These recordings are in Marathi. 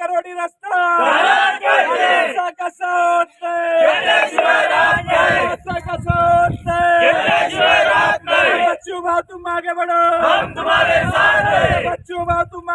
करोडी रस्ता. असा कसा होतंय? असा कसा होतंय? बच्चू भाऊ तुम आगे बढ़ो हम तुम्हारे साथ हैं. बच्चू भाऊ तुम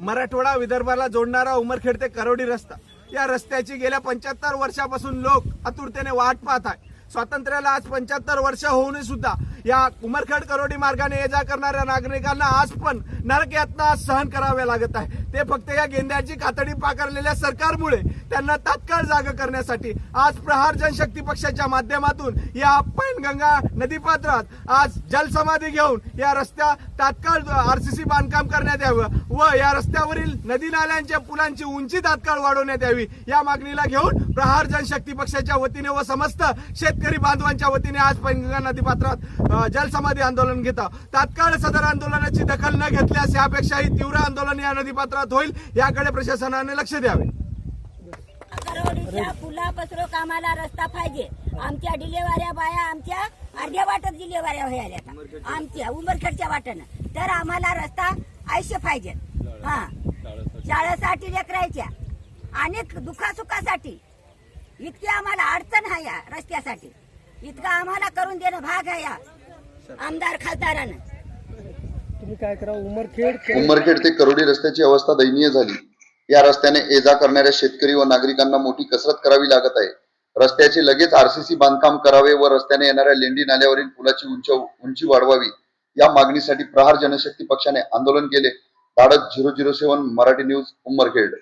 मराठवाडा विदर्भाला जोडणारा उमरखेड ते करोडी रस्ता. या रस्त्याची गेल्या पंच्याहत्तर वर्षापासून लोक आतुरतेने वाट पाहत आहे स्वातंत्र्याला आज पंच्याहत्तर वर्ष होऊनही सुद्धा या उमरखेड करोडी मार्गाने ये जा करणाऱ्या नागरिकांना आज पण नरक यातना सहन कराव्या लागत आहे. ते फक्त या गेंद्याची कातडी पाकारलेल्या सरकारमुळे त्यांना तात्काळ जाग करण्यासाठी आज प्रहार जनशक्ती पक्षाच्या माध्यमातून या पैनगंगा नदीपात्रात आज जलसमाधी घेऊन या रस्त्या तात्काळ आरसीसी बांधकाम करण्यात यावं व या रस्त्यावरील नदी नाल्यांच्या पुलांची उंची तात्काळ वाढवण्यात यावी या मागणीला घेऊन प्रहार जनशक्ती पक्षाच्या वतीने व समस्त शेतकरी बांधवांच्या वतीने आज पैनगंगा नदीपात्रात जलसमाधी आंदोलन घेतं. तात्काळ सदर आंदोलनाची दखल न घेतल्यास यापेक्षाही तीव्र आंदोलन या नदीपात्रात होईल याकडे प्रशासनाने लक्ष द्यावे. करवडीच्या पुलापसरो कामाला रस्ता पाहिजे. आमच्या डिलेवाऱ्या बाया आमच्या अर्ध्या वाटत डिलेवाऱ्या व्हायला आमच्या उमरखेडच्या वाटेनं तर आम्हाला रस्ता आयुष्य पाहिजे. हा. शाळेसाठी लेकरायच्या. अनेक दुखासुखासाठी. इतकी आम्हाला अडचण आहे या रस्त्यासाठी. इतकं आम्हाला करून देणं भाग आहे या आमदार खासदारानं. तुम्ही काय करा उमरखेड उमरखेड ते करोडी रस्त्याची अवस्था दयनीय झाली. या रस्त्याने ये जा करणाऱ्या शेतकरी व नागरिकांना मोठी कसरत करावी लागत आहे. रस्त्याचे लगेच आरसीसी बांधकाम करावे व रस्त्याने येणाऱ्या लेंडी नाल्यावरील पुलाची उंच उंची वाढवावी. या मागणीसाठी प्रहार जनशक्ती पक्षाने आंदोलन केले. धाडक zero zero seven Marathi news Umarkhed.